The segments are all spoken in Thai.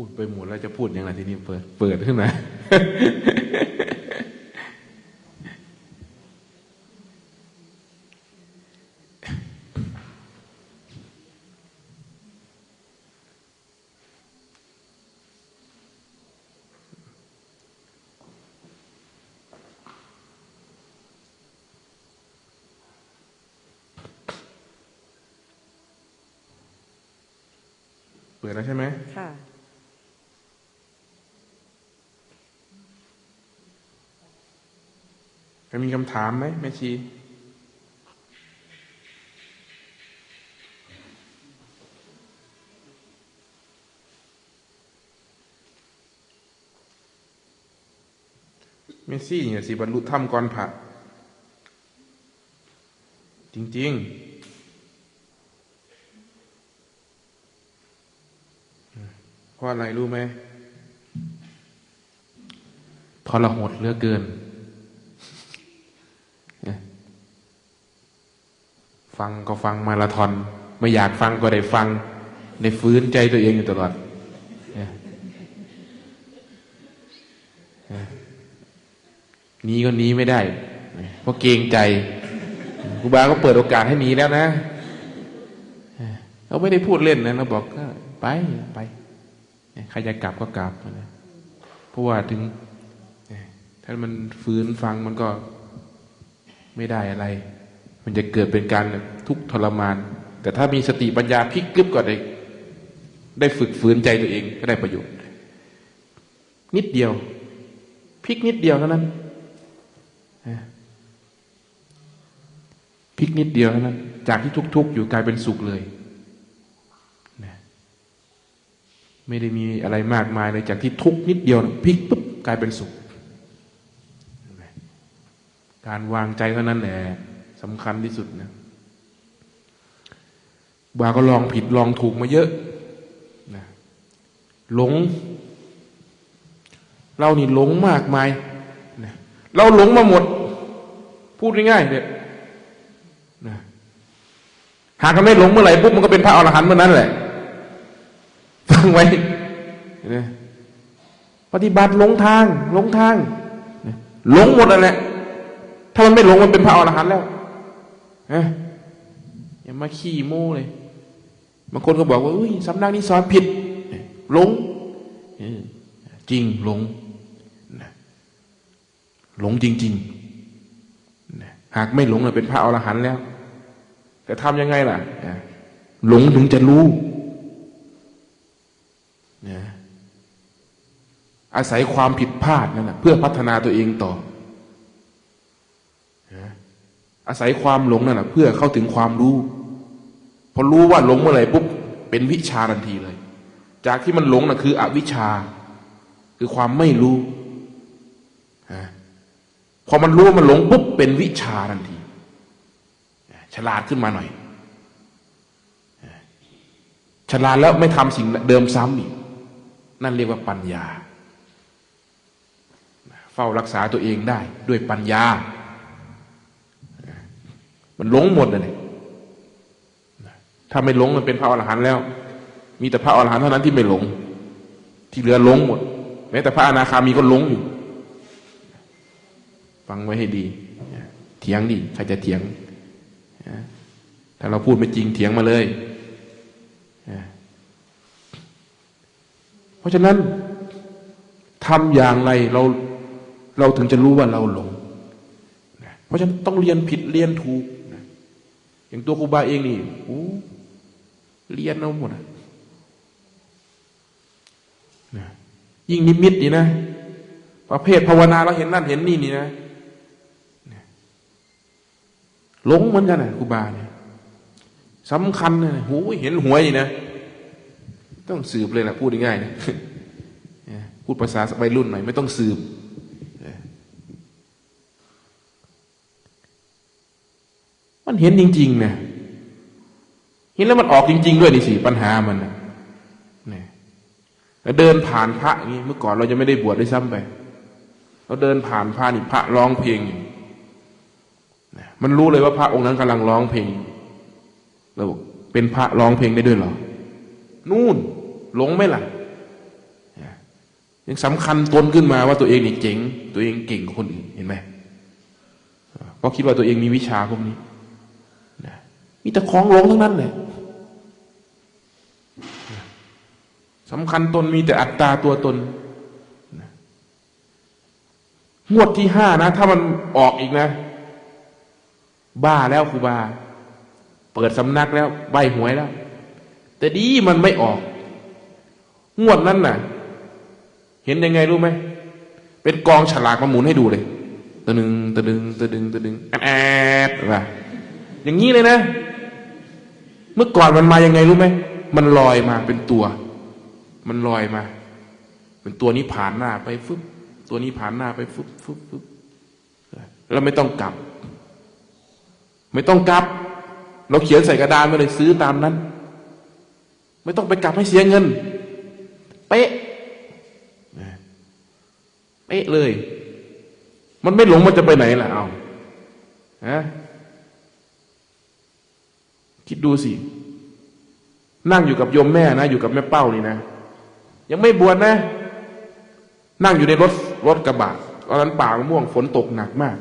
พูดไปหมดแล้วจะพูดยังไงทีนี้เปิด เปิดขึ้นมาเปิดแล้วใช่ไหมค่ะ ใคร มีคำถามไหมแม่ชีเมซี่เนี่ยสิบรรลุธรรมก่อนผ่าจริง ๆ เพราะอะไรรู้ไหมทรหดเหลือเกิน ฟังก็ฟังมาราธอน ไม่อยากฟังก็ได้ฟังได้ฟื้นใจตัวเองอยู่ตลอดเนี่ยหนีก็หนีไม่ได้ เพราะเกรงใจครูบาก็เปิดโอกาสให้หนีแล้วนะเขาไม่ได้พูดเล่นนะเราบอกก็ไปไปใครจะกลับก็กลับนะเพราะว่าถึง ถ้ามันฟื้นฟังมันก็ไม่ได้อะไร มันจะเกิดเป็นการทุกข์ทรมาน แต่ถ้ามีสติปัญญาพลิกกึบก็ได้ได้ฝึกฝืนใจตัวเองก็ได้ประโยชน์ นิดเดียวพลิกนิดเดียวเท่านั้นพลิกนิดเดียวเท่านั้น จากที่ทุกข์ๆอยู่กลายเป็นสุขเลยไม่ได้มีอะไรมากมายเลยจากที่ทุกข์นิดเดียวพลิกปุ๊บกลายเป็นสุข การวางใจเท่านั้นแหละ สำคัญที่สุดนะบาก็ลองผิดลองถูกมาเยอะนะหลง เรานี่หลงมากมายนะเราหลงมาหมด พูดง่ายๆเนี่ยนะหากมันไม่หลงเมื่อไหร่ปุ๊บมันก็เป็นพระอรหันต์เมื่อนั้นแหละฟังไว้นะปฏิบัติหลงทางหลงทางหลงหมดแล้วแหละถ้ามันไม่หลงมันเป็นพระอรหันต์แล้ว เอ้อย่ามาขี้โม้เลยบางคนก็บอกว่าอุ้ยสำนักนี้สอนผิดหลงจริงหลงหลงจริงๆหากไม่หลงเราเป็นพระอรหันต์แล้วแต่ทำยังไงล่ะหลงถึงจะรู้อาศัยความผิดพลาดนั่นแหะเพื่อพัฒนาตัวเองต่อ อาศัยความหลงนั่นแหละเพื่อเข้าถึงความรู้ พอรู้ว่าหลงเมื่อไหร่ปุ๊บเป็นวิชาทันทีเลย จากที่มันหลงน่ะคือ อวิชชา คือความไม่รู้พอมันรู้มันหลงปุ๊บเป็นวิชาทันที ฉลาดขึ้นมาหน่อย ฉลาดแล้วไม่ทำสิ่งเดิมซ้ำอีกนั่นเรียกว่าปัญญา เฝ้ารักษาตัวเองได้ด้วยปัญญา มันหลงหมดเลยถ้าไม่หลงมันเป็นพระอรหันต์แล้ว มีแต่พระอรหันต์เท่านั้นที่ไม่หลง ที่เหลือหลงหมดแม้แต่พระอนาคามีก็หลงอยู่ ฟังไว้ให้ดีเถียงดิใครจะเถียงถ้าเราพูดไม่จริงเถียงมาเลยเพราะฉะนั้นทำอย่างไรเราเราถึงจะรู้ว่าเราหลง เพราะฉะนั้นต้องเรียนผิดเรียนถูก อย่างตัวครูบาเองนี่โอ้เรียนเอาหมดนะยิ่งนิมิตนี่นะ ประเภทภาวนาเราเห็นนั่นเห็นนี่นี่นะหลงเหมือนกันนะครูบาเนี่ยสำคัญนะหูเห็นหวยนี่นะ ต้องสืบเลยแหละพูดง่ายๆนะพูดภาษาวัยรุ่นหน่อยไม่ต้องสืบ มันเห็นจริงๆเนี่ยเห็นแล้วมันออกจริง ๆ ด้วยนี่สิปัญหามันนะเนี่ยแล้วเดินผ่านพระอย่างนี้เมื่อก่อนเราจะไม่ได้บวชได้ซ้ำไปเราเดินผ่านพระนี่พระร้องเพลงอยู่มันรู้เลยว่าพระองค์นั้นกำลังร้องเพลงเราเป็นพระร้องเพลงได้ด้วยหรอ นู่นหลงไหมล่ะยังสำคัญตนขึ้นมาว่าตัวเองนี่เจ๋ง ตัวเองเก่งกว่าคนอื่นเห็นไหมเพราะคิดว่าตัวเองมีวิชาพวกนี้ มีแต่ของหลงทั้งนั้นเลยสำคัญตนมีแต่อัตตาตัวตนงวดที่ห้านะ ถ้ามันออกอีกนะ บ้าแล้วครูบา เปิดสำนักแล้วใบหวยแล้ว แต่ดีมันไม่ออก งวดนั้นน่ะ เห็นยังไงรู้ไหมเป็นกองฉลากมาหมุนให้ดูเลยตะดึงตะดึงตะดึงตะดึงแอดแอดว่ะอย่างนี้เลยนะ เมื่อก่อนมันมายังไงรู้ไหมมันลอยมาเป็นตัว มันลอยมา เป็นตัวนี้ผ่านหน้าไปฟึบตัวนี้ผ่านหน้าไปฟึบฟึบฟึบแล้วไม่ต้องกลับ ไม่ต้องกลับ เราเขียนใส่กระดานมาเลยซื้อตามนั้น ไม่ต้องไปกลับให้เสียเงิน เป๊ะเป๊ะเลย มันไม่หลงมันจะไปไหนล่ะเอาฮะ คิดดูสิ นั่งอยู่กับโยมแม่นะ อยู่กับแม่เป้านี่นะ ยังไม่บวชนะ นั่งอยู่ในรถรถกระบะตอนนั้นป่ามะม่วงฝนตกหนักมาก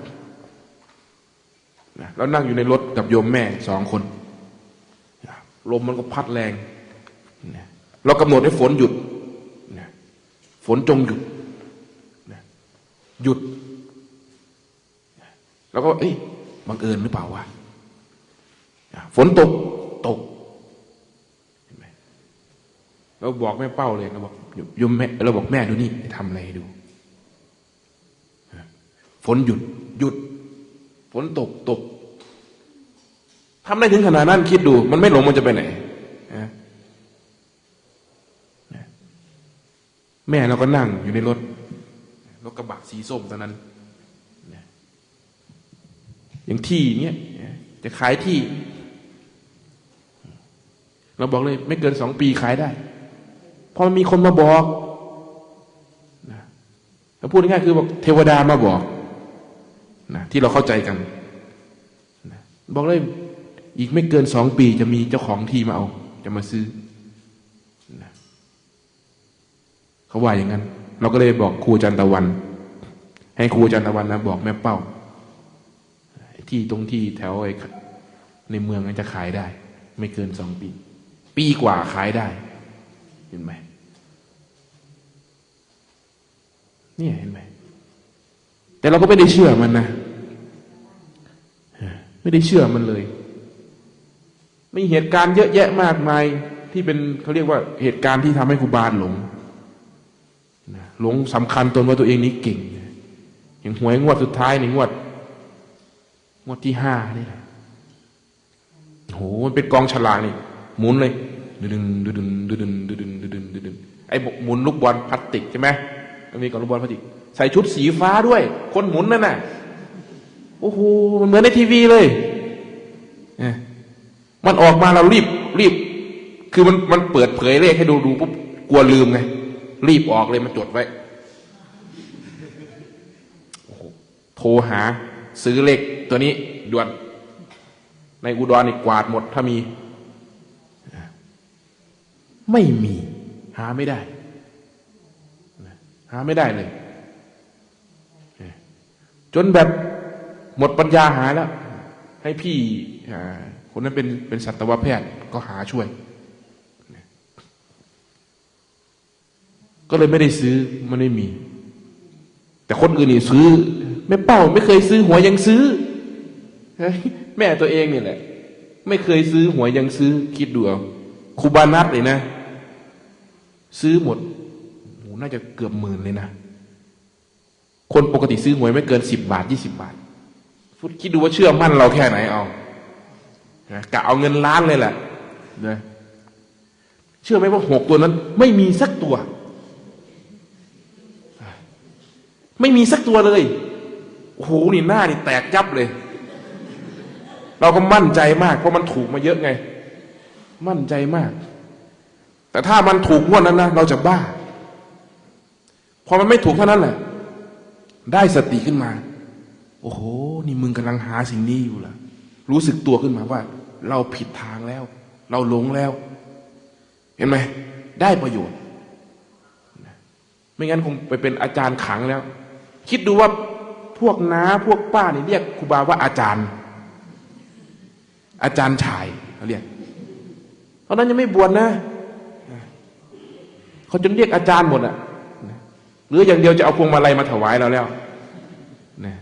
นะแล้วนั่งอยู่ในรถกับโยมแม่สองคน ลมมันก็พัดแรง เรากำหนดให้ฝนหยุด ฝนจงหยุด หยุด แล้วก็ เอ้ยบังเอิญหรือเปล่าวะ ฝนตกตกเห็นไหมเราบอกแม่เป้าเลยเราบอกยมแม่เราบอกแม่ดูนี่ทำอะไรให้ดู ฝนหยุดหยุด ฝนตกตกทำได้ถึงขนาดนั้นคิดดู มันไม่หลงมันจะไปไหนนะแม่เราก็นั่งอยู่ในรถรถกระบะสีส้มตอนนั้นอย่างที่เนี้ยจะขายที่ เราบอกเลยไม่เกินสองปีขายได้พราะมันมีคนมาบอกนะเราพูดง่ายๆคือบอกเทวดามาบอกนะที่เราเข้าใจกันนะบอกเลยอีกไม่เกินสองปีจะมีเจ้าของที่มาเอา จะมาซื้อนะเขาว่าอย่างนั้น เราก็เลยบอกครูจันตะวัน ให้ครูจันตะวันนะบอกแม่เป้า ที่ตรงที่แถวไอ้ในเมืองนั้นจะขายได้ ไม่เกินสองปี ปีกว่าขายได้ เห็นไหมเนี่ยเห็นไหมแต่เราก็ไม่ได้เชื่อมันนะไม่ได้เชื่อมันเลยมีเหตุการณ์เยอะแยะมากมายที่เป็นเขาเรียกว่าเหตุการณ์ที่ทำให้ครูบาลหลงหลงสำคัญตนว่าตัวเองนี้เก่งอย่างหวยงวดสุดท้ายในงวด งวดที่ห้านี่แหละโหมันเป็นกองฉลากนี่ หมุนเลยดึงดึงดึงดึงดึงดึงดึงดึงดึงดึงไอ้หมุนลูกบอลพลาสติกใช่ไหมมันมีกองลูกบอลพลาสติก ใส่ชุดสีฟ้าด้วย คนหมุนนั่นน่ะโอ้โหมันเหมือนในทีวีเลยเนี่ยมันออกมาเรารีบรีบ คือมันมันเปิดเผยเลขให้ดูดูปุ๊บกลัวลืมไงรีบออกเลยมันจดไว้โอ้โหโทรหาซื้อเลขตัวนี้ด่วน ในอุดรนี่กวาดหมดถ้ามี ไม่มี หาไม่ได้ หาไม่ได้เลย จนแบบหมดปัญญาหาแล้ว ให้พี่คนนั้นเป็นเป็นสัตวแพทย์ก็หาช่วย ก็เลยไม่ได้ซื้อมันไม่มี แต่คนอื่นนี่ซื้อแม่เป้า ไม่เคยซื้อหัวยังซื้อ แม่ตัวเองนี่แหละ ไม่เคยซื้อหัวยยังซื้อ คิดดูเอาครูบานัทเลยนะ ซื้อหมดโหน่าจะเกือบหมื่นเลยนะ คนปกติซื้อหวยไม่เกินสิบบาทยี่สิบบาท ฟุตคิดดูว่าเชื่อมั่นเราแค่ไหนเอากะเอาเงินล้านเลยแหละนะเชื่อไหมว่าหกตัวนั้น ไม่มีสักตัว ไม่มีสักตัวเลยโอ้โหนี่หน้านี่แตกยับเลย เราก็มั่นใจมาก เพราะมันถูกมาเยอะไง มั่นใจมาก แต่ถ้ามันถูกงวดนั้นนะเราจะบ้า พอมันไม่ถูกเท่านั้นแหละได้สติขึ้นมา โอ้โห นี่มึงกำลังหาสิ่งนี้อยู่ล่ะ รู้สึกตัวขึ้นมาว่า เราผิดทางแล้ว เราหลงแล้ว เห็นไหมได้ประโยชน์ไม่งั้นคงไปเป็นอาจารย์ขังแล้ว คิดดูว่าพวกน้าพวกป้านี่เรียกครูบาว่าอาจารย์ อาจารย์ชายเขาเรียกเพราะนั้นยังไม่บวชนะ เขาจนเรียกอาจารย์หมดอะหรืออย่างเดียวจะเอาพวงมาลัยมาถวายเราแล้วนะ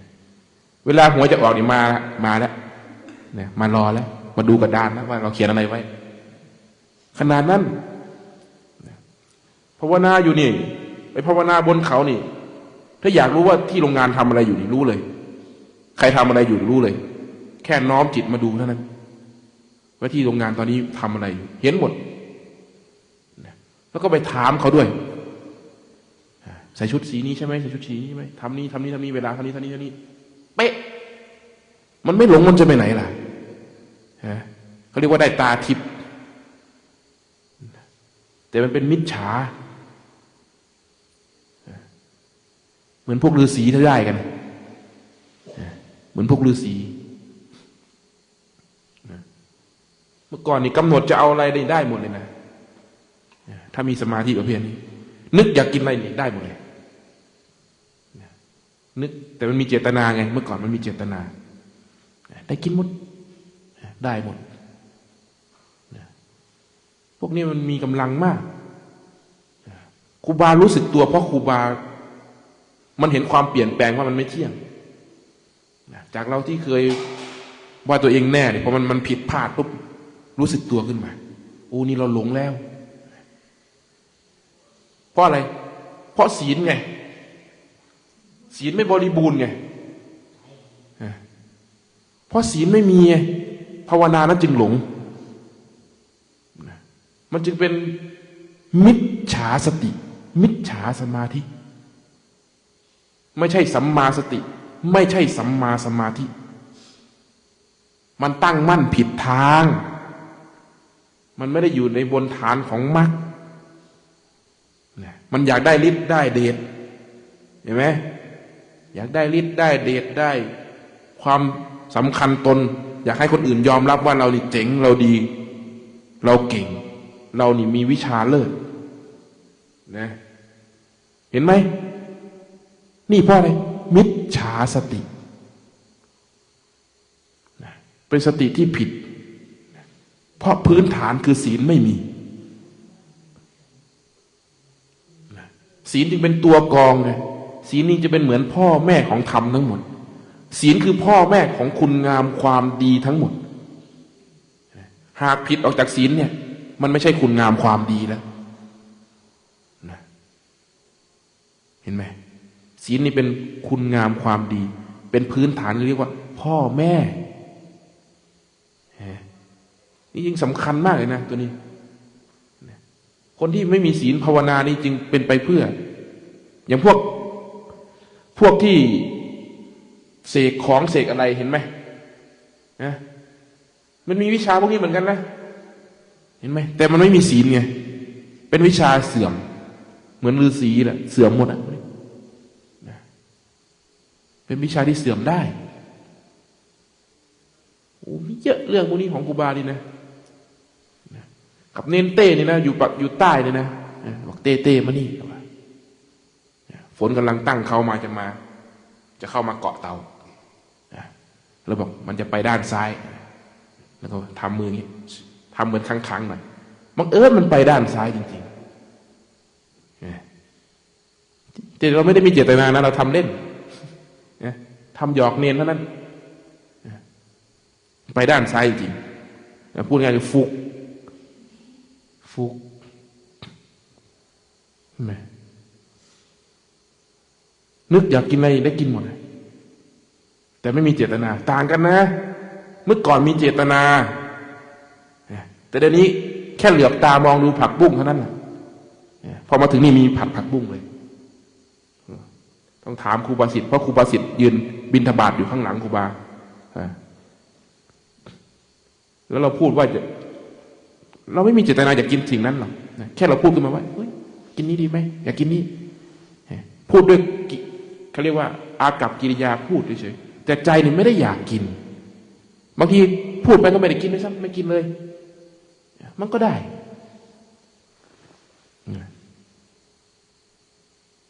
เวลาหัวจะออกนี่มามาแล้วเนี่ยมารอแล้ว มาดูกระดานนะว่าเราเขียนอะไรไว้ ขนาดนั้นภาวนาอยู่นี่ไปภาวนาบนเขานี่ ถ้าอยากรู้ว่าที่โรงงานทำอะไรอยู่นี่รู้เลย ใครทำอะไรอยู่รู้เลย แค่น้อมจิตมาดูเท่านั้น ว่าที่โรงงานตอนนี้ทำอะไร เห็นหมด แล้วก็ไปถามเขาด้วย ใส่ชุดสีนี้ใช่ไหมใส่ชุดสีนี้ใช่ไหมทำนี้ทำนี้ทำนี้เวลาเท่านี้เท่านี้เท่านี้เป๊ะมันไม่หลงมันจะไปไหนล่ะเขาเรียกว่าได้ตาทิพย์แต่มันเป็นมิจฉาเหมือนพวกฤาษีถ้าได้กันเหมือนพวกฤาษีเมื่อก่อนนี่กำหนดจะเอาอะไรได้ได้หมดเลยนะ ถ้ามีสมาธิประเภทนี้ นึกอยากกินอะไรนี่ได้หมดเลยนึกแต่มันมีเจตนาไง เมื่อก่อนมันมีเจตนา ได้กินหมด ได้หมด พวกนี้มันมีกำลังมากครูบารู้สึกตัวเพราะครูบา มันเห็นความเปลี่ยนแปลงว่ามันไม่เที่ยง จากเราที่เคยว่าตัวเองแน่เนี่ยพอมันมันผิดพลาดปุ๊บรู้สึกตัวขึ้นมาโอ้นี่เราหลงแล้ว เพราะอะไร เพราะศีลไง ศีลไม่บริบูรณ์ไงเพราะศีลไม่มีไงภาวนานั้นจึงหลง มันจึงเป็นมิจฉาสติ มิจฉาสมาธิ ไม่ใช่สัมมาสติ ไม่ใช่สัมมาสมาธิ มันตั้งมั่นผิดทาง มันไม่ได้อยู่ในบนฐานของมรรค มันอยากได้ฤทธิ์ได้เดชเห็นไหมอยากได้ฤทธิ์ได้เดชได้ ความสำคัญตน อยากให้คนอื่นยอมรับว่าเรานี่เจ๋งเราดี เราเก่ง เรานี่มีวิชาเลิศนะเห็นไหมนี่เพราะอะไรมิจฉาสตินะเป็นสติที่ผิด เพราะพื้นฐานคือศีลไม่มีนะ ศีลจึงเป็นตัวกองไงศีลนี้จะเป็นเหมือนพ่อแม่ของธรรมทั้งหมด ศีลคือพ่อแม่ของคุณงามความดีทั้งหมด หากผิดออกจากศีลเนี่ย มันไม่ใช่คุณงามความดีแล้วนะเห็นไหมศีลนี่เป็นคุณงามความดี เป็นพื้นฐานเรียกว่า พ่อแม่นี่ยิ่งสำคัญมากเลยนะตัวนี้ คนที่ไม่มีศีลภาวนานี่จึงเป็นไปเพื่อ อย่างพวกพวกที่เสกของเสกอะไรเห็นไหมนะมันมีวิชาพวกนี้เหมือนกันนะ เห็นไหมแต่มันไม่มีศีลไงเป็นวิชาเสื่อม เหมือนฤาษีแหละเสื่อมหมดอะเป็นวิชาที่เสื่อมได้โอ้มีเยอะเรื่องพวกนี้ของกูบาดีนะ กับเนนเต้นี่นะอยู่ปักอยู่ใต้นี่นะบอกเต้เต้มานี่ฝนกำลังตั้งเขามาจะมา จะเข้ามาเกาะเตาแล้วบอกมันจะไปด้านซ้าย แล้วก็ทำมืออย่างนี้ทำเหมือนครั้งๆหน่อยบังเอิญมันไปด้านซ้ายจริงๆแต่เราไม่ได้มีเจตนานะเราทำเล่นทำหยอกเนียนเท่านั้น ไปด้านซ้ายจริงพูดง่ายคือฟุก ฟุกไหมนึกอยากกินอะไรได้กินหมดเลยแต่ไม่มีเจตนา ต่างกันนะ เมื่อก่อนมีเจตนา แต่เดี๋ยวนี้แค่เหลือบตามองดูผักบุ้งเท่านั้นแหละพอมาถึงนี่มีผัดผักบุ้งเลย ต้องถามครูบาสิทธิ์เพราะครูบาสิทธิ์ยืนบินทบาทอยู่ข้างหลังครูบาแล้วเราพูดว่าจะ เราไม่มีเจตนาอยากกินสิ่งนั้นหรอกแค่เราพูดขึ้นมาว่าเฮ้ยกินนี้ดีไหมอยากกินนี้พูดด้วยเขาเรียกว่า อากับกิริยาพูดเฉยๆแต่ใจนี่ไม่ได้อยากกิน บางทีพูดไปก็ไม่ได้กินด้วยซ้ำไม่กินเลย มันก็ได้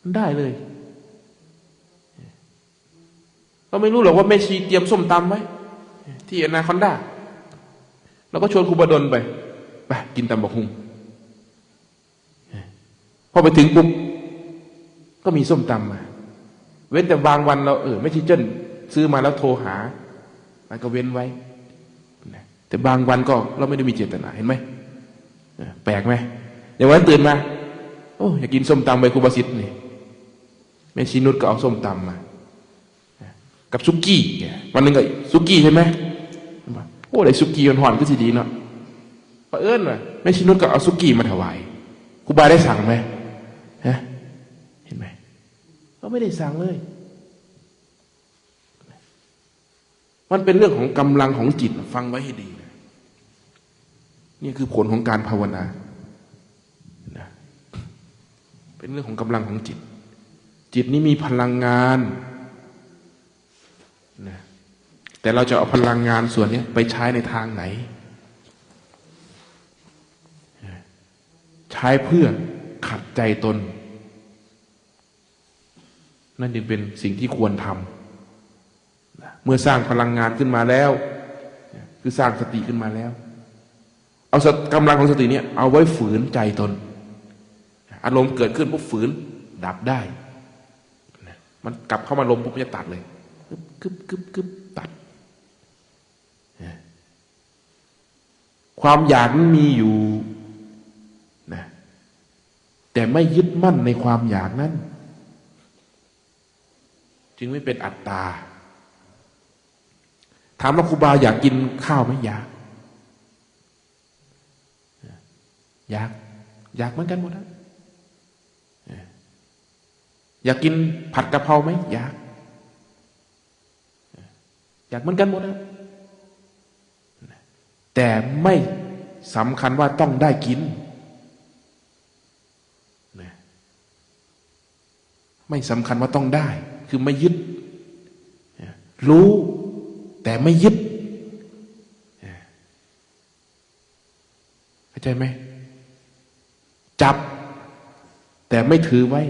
มันได้เลย เราไม่รู้หรอกว่าแม่ชีเตรียมส้มตำไว้ที่อนาคอนดาเราก็ชวนครูบดลไป กินตำบักหุ่งพอไปถึงปุ๊บก็มีส้มตำมา เว้นแต่บางวันเราเออไม่ใช่เจ้นซื้อมาแล้วโทรหา มันก็เว้นไว้แต่บางวันก็เราไม่ได้มีเจตนาเห็นไหมแปลกไหมอย่างวันนนตื่นมา โอ้อยากกินส้มตำใบครูบาสิทธิ์นี่แม่ชีนุชก็เอาส้มตำมา กับซุกี้วันหนึ่งก็ซุกี้ใช่ไหมโอ้ได้ซุกี้หอนๆก็สิดีเนาะ เอิญว่ะแม่ชีนุชก็เอาซุกี้มาถวายครูบาได้สั่งไหมฮะเห็นไหมเขาไม่ได้สั่งเลย มันเป็นเรื่องของกำลังของจิตฟังไว้ให้ดีนะนี่คือผลของการภาวนานะเป็นเรื่องของกำลังของจิต จิตนี้มีพลังงานนะแต่เราจะเอาพลังงานส่วนนี้ไปใช้ในทางไหน ใช้เพื่อขัดใจตน นั่นจึงเป็นสิ่งที่ควรทำเมื่อสร้างพลังงานขึ้นมาแล้ว คือสร้างสติขึ้นมาแล้ว เอากำลังของสติเนี่ยเอาไว้ฝืนใจตน อารมณ์เกิดขึ้นปุ๊บฝืนดับได้ มันกลับเข้ามาลมปุ๊บจะตัดเลยกึบกึบกึบตัด ความอยากนั้นมีอยู่ แต่ไม่ยึดมั่นในความอยากนั้น จึงไม่เป็นอัตตา ถามว่าครูบาอยากกินข้าวไหมอยาก อยาก อยากเหมือนกันหมดนะอยากกินผัดกะเพราไหมอยาก อยากเหมือนกันหมดนะแต่ไม่สำคัญว่าต้องได้กิน ไม่สำคัญว่าต้องได้ คือไม่ยึด รู้แต่ไม่ยึดเข้าใจไหมจับ แต่ไม่ถือไว้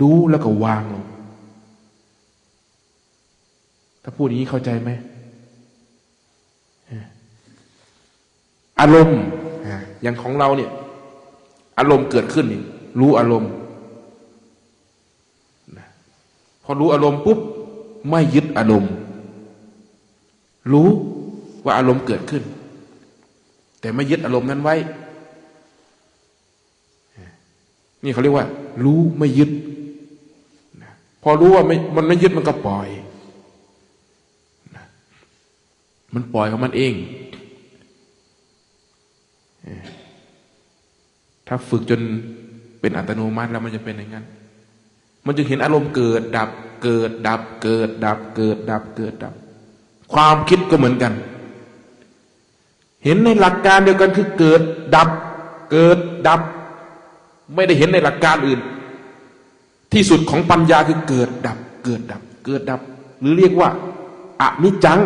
รู้แล้วก็วางลงถ้าพูดอย่างนี้เข้าใจไหมอารมณ์อย่างของเราเนี่ย อารมณ์เกิดขึ้นรู้อารมณ์ พอรู้อารมณ์ปุ๊บไม่ยึดอารมณ์ รู้ว่าอารมณ์เกิดขึ้น แต่ไม่ยึดอารมณ์นั้นไว้ นี่เขาเรียกว่า รู้ไม่ยึด พอรู้ว่ามมันไม่ยึดมันก็ปล่อย มันปล่อยของมันเอง ถ้าฝึกจนเป็นอัตโนมัติแล้วมันจะเป็นอย่างนั้น มันจะเห็นอารมณ์เกิดดับเกิดดับเกิดดับเกิดดับเกิดดับ ความคิดก็เหมือนกัน เห็นในหลักการเดียวกันคือเกิดดับ เกิดดับ ไม่ได้เห็นในหลักการอื่น ที่สุดของปัญญาคือเกิดดับ เกิดดับ เกิดดับ หรือเรียกว่าอนิจจัง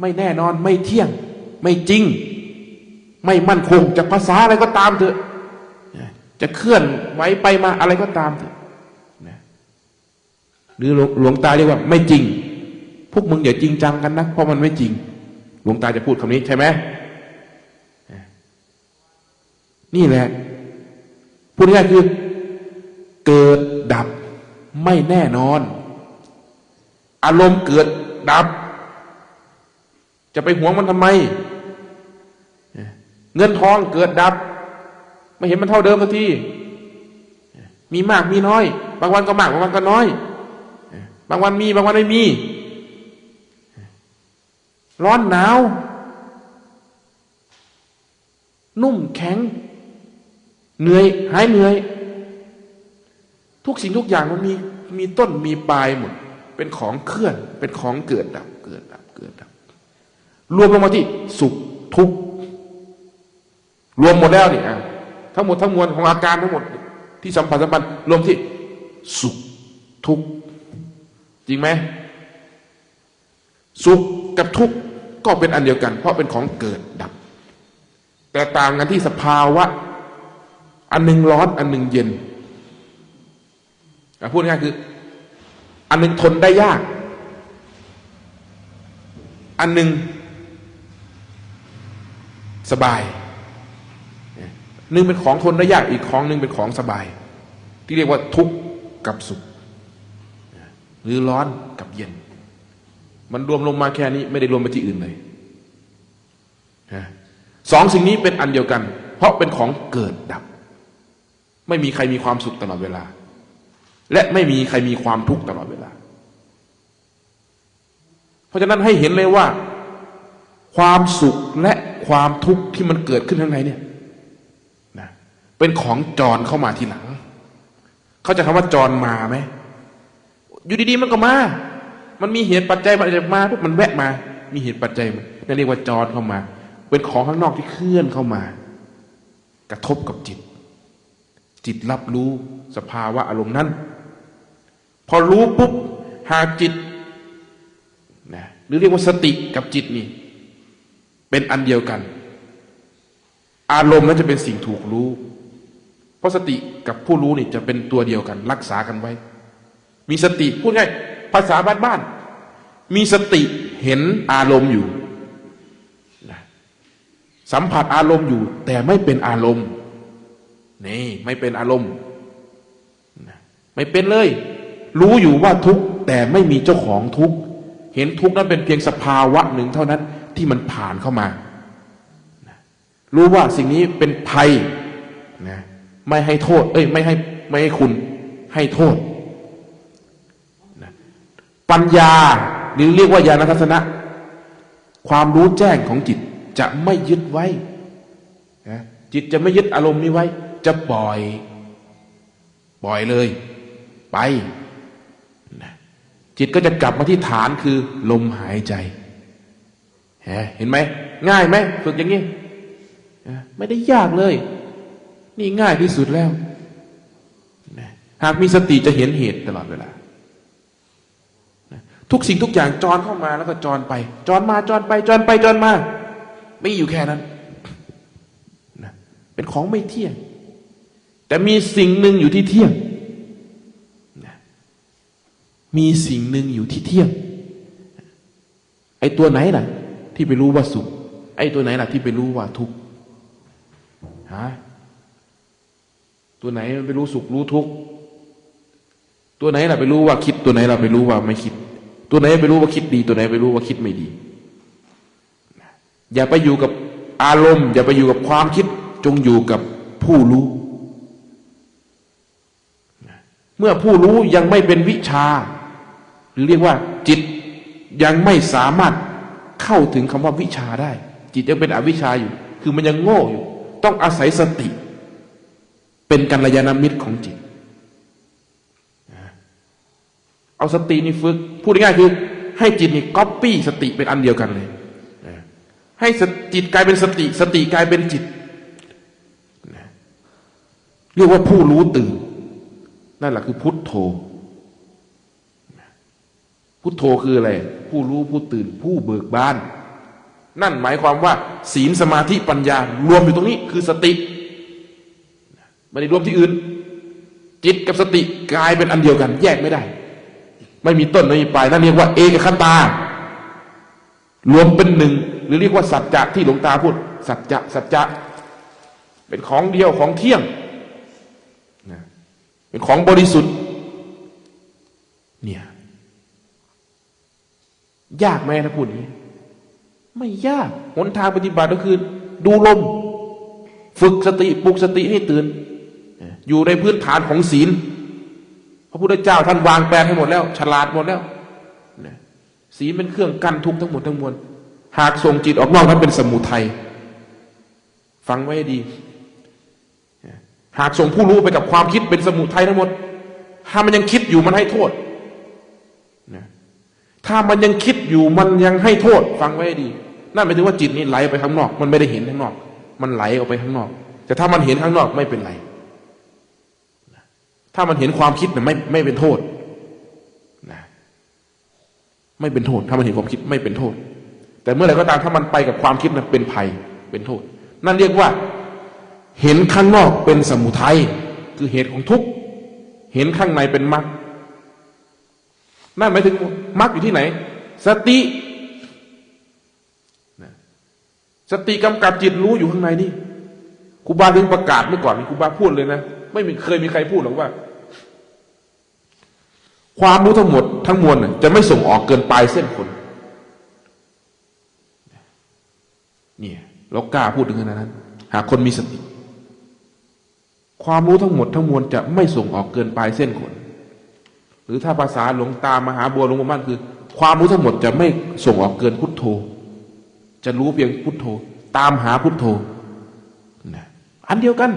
ไม่แน่นอนไม่เที่ยง ไม่จริง ไม่มั่นคงจากภาษาอะไรก็ตามเถอะ จะเคลื่อนไหวไปมาอะไรก็ตามเถอะหรือหลวงตาเรียกว่าไม่จริง พวกมึงอย่าจริงจังกันนะเพราะมันไม่จริง หลวงตาจะพูดคำนี้ใช่ไหมนี่แหละพูดง่ายคือเกิดดับไม่แน่นอน อารมณ์เกิดดับ จะไปหวงมันทำไม เงินทองเกิดดับ ไม่เห็นมันเท่าเดิมสักทีมีมากมีน้อย บางวันก็มากบางวันก็น้อย บางวันมี บางวันไม่มี ร้อนหนาว นุ่มแข็ง เหนื่อยหายเหนื่อย ทุกสิ่งทุกอย่างมันมีมีต้นมีปลายหมด เป็นของเคลื่อน เป็นของเกิดดับ เกิดดับ เกิดดับ รวมลงมาที่สุขทุกข์รวมหมดแล้วนี่อะ ทั้งหมดทั้งมวลของอาการทั้งหมด ที่สัมผัสสัมพันธ์รวมที่สุขทุกข์จริงไหมสุขกับทุกข์ก็เป็นอันเดียวกัน เพราะเป็นของเกิดดับ แต่ต่างกันที่สภาวะ อันหนึ่งร้อนอันหนึ่งเย็นพูดง่ายคือ อันหนึ่งทนได้ยาก อันหนึ่งสบาย หนึ่งเป็นของทนได้ยากอีกของหนึ่งเป็นของสบาย ที่เรียกว่าทุกข์กับสุข หรือร้อนกับเย็น มันรวมลงมาแค่นี้ไม่ได้รวมไปที่อื่นเลยสองสิ่งนี้เป็นอันเดียวกัน เพราะเป็นของเกิดดับ ไม่มีใครมีความสุขตลอดเวลา และไม่มีใครมีความทุกข์ตลอดเวลา เพราะฉะนั้นให้เห็นเลยว่า ความสุขและความทุกข์ที่มันเกิดขึ้นข้างในเนี่ย เป็นของจรเข้ามาทีหลัง เขาจะคำว่าจรมาไหมอยู่ดีๆมันก็มา มันมีเหตุปัจจัยมันจะมาปุ๊บมันแวะมา มีเหตุปัจจัยมันนั่นเรียกว่าจรเข้ามา เป็นของข้างนอกที่เคลื่อนเข้ามา กระทบกับจิต จิตรับรู้สภาวะอารมณ์นั้น พอรู้ปุ๊บหากจิตนะหรือเรียกว่าสติกับจิตนี่ เป็นอันเดียวกัน อารมณ์นั้นจะเป็นสิ่งถูกรู้ เพราะสติกับผู้รู้นี่จะเป็นตัวเดียวกัน รักษากันไว้ มีสติพูดง่ายภาษาบ้านๆมีสติเห็นอารมณ์อยู่นะสัมผัสอารมณ์อยู่ แต่ไม่เป็นอารมณ์นี่ไม่เป็นอารมณ์ไม่เป็นเลย รู้อยู่ว่าทุกข์แต่ไม่มีเจ้าของทุกข์เห็นทุกข์นั้นเป็นเพียงสภาวะหนึ่งเท่านั้นที่มันผ่านเข้ามา รู้ว่าสิ่งนี้เป็นภัยนะ ไม่ให้โทษ เอ้ย ไม่ให้ไม่ให้คุณให้โทษ ปัญญาหรือเรียกว่าญาณทัศนะ ความรู้แจ้งของจิตจะไม่ยึดไว้นะจิตจะไม่ยึดอารมณ์นี้ไว้ จะปล่อย ปล่อยเลย ไปนะจิตก็จะกลับมาที่ฐานคือ ลมหายใจ เห็นไหม ง่ายไหมฝึกอย่างนี้ ไม่ได้ยากเลย นี่ง่ายที่สุดแล้ว หากมีสติจะเห็นเหตุตลอดเวลา ทุกสิ่งทุกอย่างจรเข้ามาแล้วก็จรไปจรมาจรไปจรไปจรมา ไม่อยู่แค่นั้น เป็นของไม่เที่ยง แต่มีสิ่งหนึ่งอยู่ที่เที่ยง มีสิ่งหนึ่งอยู่ที่เที่ยง ไอ้ตัวไหนล่ะ ที่ไปรู้ว่าสุข ไอ้ตัวไหนล่ะ ที่ไปรู้ว่าทุกข์ฮะ ตัวไหนมันไปรู้สุขรู้ทุกข์ตัวไหนล่ะไปรู้ว่าคิดตัวไหนล่ะไปรู้ว่าไม่คิด ตัวไหนไปรู้ว่าคิดดี ตัวไหนไปรู้ว่าคิดไม่ดี อย่าไปอยู่กับอารมณ์ อย่าไปอยู่กับความคิดจงอยู่กับผู้รู้ เมื่อผู้รู้ยังไม่เป็นวิชา หรือเรียกว่าจิตยังไม่สามารถเข้าถึงคำว่าวิชาได้ จิตยังเป็นอวิชชาอยู่ คือมันยังโง่อยู่ ต้องอาศัยสติ เป็นกัลยาณมิตรของจิต เอาสตินี่ฝึก พูดง่ายๆคือ ให้จิตนี่ก๊อปปี้สติเป็นอันเดียวกันเลยให้จิตกลายเป็นสติ สติกลายเป็นจิตเรียกว่าผู้รู้ตื่นนั่นแหละคือพุทโธ พุทโธคืออะไร ผู้รู้ผู้ตื่น ผู้เบิกบาน นั่นหมายความว่า ศีลสมาธิปัญญารวมอยู่ตรงนี้คือสติ ไม่ได้รวมที่อื่น จิตกับสติกลายเป็นอันเดียวกัน แยกไม่ได้ ไม่มีต้นไม่มีปลายนั่นเรียกว่า เอกคตา รวมเป็นหนึ่งหรือเรียกว่าสัจจะที่หลวงตาพูด สัจจะสัจจะเป็นของเดียวของเที่ยงเป็นของบริสุทธิ์ เนี่ยยากไหมถ้าพูดนี้ ไม่ยากหนทางปฏิบัติก็คือ ดูลม ฝึกสติปลุกสติให้ตื่น อยู่ในพื้นฐานของศีล พระพุทธเจ้าท่านวางแปลนให้หมดแล้ว ฉลาดหมดแล้วศีลเป็นเครื่องกั้นทุกข์ทั้งหมดทั้งมวลหากส่งจิตออกนอกนั้นเป็นสมุทัยฟังไว้ดี หากส่งผู้รู้ไปกับความคิดเป็นสมุทัยทั้งหมด ถ้ามันยังคิดอยู่มันให้โทษถ้ามันยังคิดอยู่มันยังให้โทษ ฟังไว้ดี นั่นหมายถึงว่าจิตนี้ไหลไปข้างนอก มันไม่ได้เห็นข้างนอก มันไหลออกไปข้างนอก แต่ถ้ามันเห็นข้างนอกไม่เป็นไร ถ้ามันเห็นความคิดเนี่ยไม่ไม่เป็นโทษนะไม่เป็นโทษ ถ้ามันเห็นความคิดไม่เป็นโทษ แต่เมื่อไหร่ก็ตามถ้ามันไปกับความคิดนั้นเป็นภัยเป็นโทษ นั่นเรียกว่า เห็นข้างนอกเป็นสมุทัยคือเหตุของทุกข์เห็นข้างในเป็นมรรคนั่นหมายถึงมรรคอยู่ที่ไหน สตินะสติกำกับจิตรู้อยู่ข้างในนี่ครูบาถึงประกาศเมื่อก่อนครูบาพูดเลยนะ ไม่เคยมีใครพูดหรอกว่า ความรู้ทั้งหมดทั้งมวลจะไม่ส่งออกเกินปลายเส้นขนเนี่ยเรากล้าพูดถึงขนาดนั้น หากคนมีสติ ความรู้ทั้งหมดทั้งมวลจะไม่ส่งออกเกินปลายเส้นขน หรือถ้าภาษาหลวงตามหาบัวหลวงปู่มั่นคือ ความรู้ทั้งหมดจะไม่ส่งออกเกินพุทโธ จะรู้เพียงพุทโธ ตามหาพุทโธนะอันเดียวกัน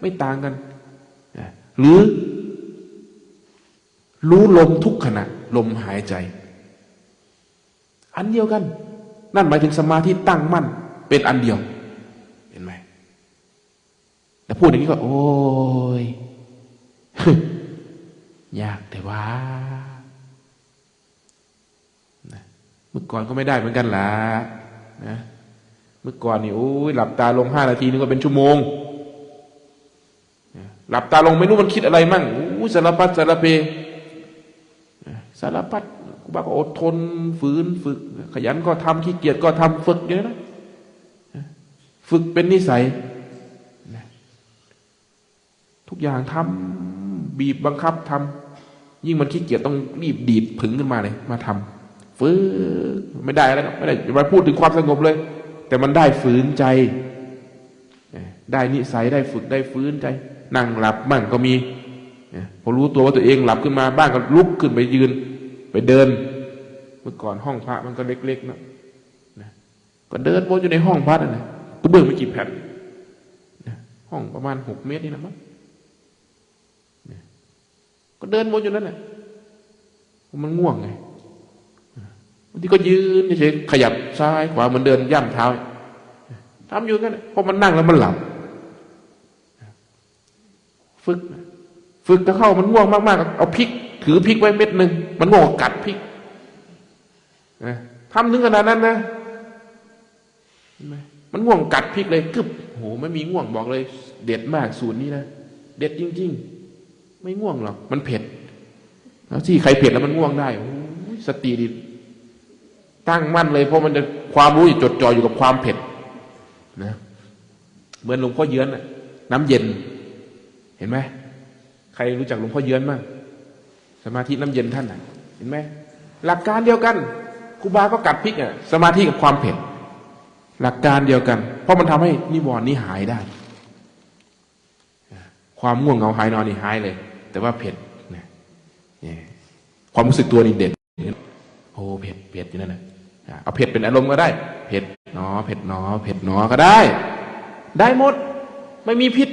ไม่ต่างกัน หรือรู้ลมทุกขณะ ลมหายใจ อันเดียวกัน นั่นหมายถึงสมาธิตั้งมั่น เป็นอันเดียว เห็นไหมแต่พูดอย่างนี้ก็ โอ้ยยากแต่ว่าเมื่อก่อนก็ไม่ได้เหมือนกันล่ะนะเมื่อก่อนนี่โอ้ยหลับตาลงห้านาทีนึงกว่าเป็นชั่วโมง หลับตาลงไม่รู้มันคิดอะไรมั่งโอ้สารพัดสารเพสารพัดกูบอกอดทนฝืนฝึก ขยันก็ทำขี้เกียจก็ทำฝึกเยอะนะนะฝึกเป็นนิสัย ทุกอย่างทำบีบบังคับทำยิ่งมันขี้เกียจต้องรีบดีดผึงขึ้นมาเลยมาทำฝืนไม่ได้แล้วไม่ได้อย่ามาพูดถึงความสงบเลย แต่มันได้ฝืนใจ ได้นิสัยได้ฝึกได้ฟื้นใจ นั่งหลับบ้างก็มีพอรู้ตัวว่าตัวเองหลับขึ้นมาบ้างก็ลุกขึ้นไปยืน ไปเดิน เมื่อก่อนห้องพระมันก็เล็กๆนะนะก็เดินวนอยู่ในห้องพระนั่นแหละก็เบื้องไม่กี่แผ่นนะห้องประมาณหกเมตรนี่นะมั้งก็เดินวนอยู่นั่นแหละมันง่วงไงบางทีก็ยืนเฉยๆขยับซ้ายขวาเหมือนเดินย่ำเท้าทำอยู่กันพอมันนั่งแล้วมันหลับ ฝึก ฝึกจะเข้ามันง่วงมาก ๆ เอาพริก ถือพริกไว้เม็ดหนึ่งมันง่วงกัดพริกทำถึงขนาดนั้นนะเห็นไหมมันง่วงกัดพริกเลยกึบโหไม่มีง่วงบอกเลย เด็ดมากสูตรนี้นะเด็ดจริง ๆ ไม่ง่วงหรอกมันเผ็ดแล้วที่ใครเผ็ดแล้วมันง่วงได้โอ้สติดีตั้งมั่นเลย เพราะมันจะความรู้จดจ่ออยู่กับความเผ็ดนะเหมือนหลวงพ่อเยือนน่ะน้ำเย็น เห็นไหมใครรู้จักหลวงพ่อเยือนบ้างสมาธิน้ำเย็นท่านน่ะ เห็นไหมหลักการเดียวกันครูบาก็กัดพริกอะสมาธิกับความเผ็ดหลักการเดียวกัน เพราะมันทำให้นิวรณ์นี้หายได้ ความง่วงเหงาหายนอนนี่หายเลย แต่ว่าเผ็ดนะเนี่ยความรู้สึกตัวนี่เด็ดโอ้เผ็ดเผ็ดอยู่นั่นนะเอาเผ็ดเป็นอารมณ์ก็ได้ เผ็ดหนอ เผ็ดหนอ เผ็ดหนอก็ได้ ได้หมด ไม่มีผิด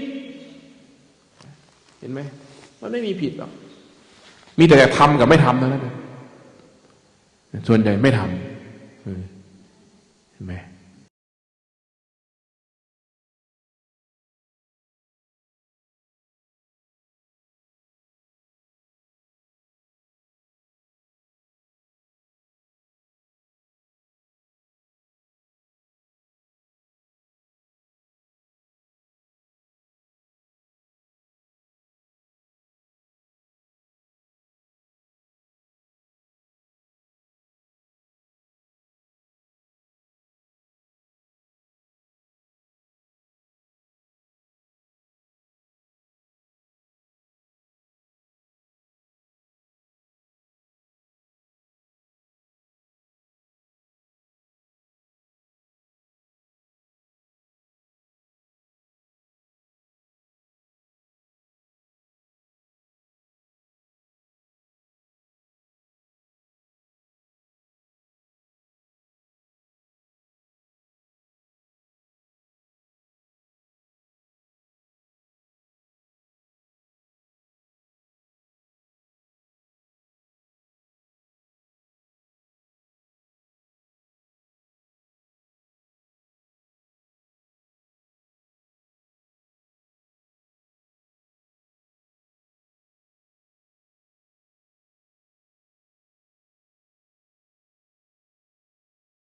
ห็นไหมมันไม่มีผิดหรอกมีแต่จะทำกับไม่ทำเท่านั้นส่วนใหญ่ไม่ทำเห็นไหม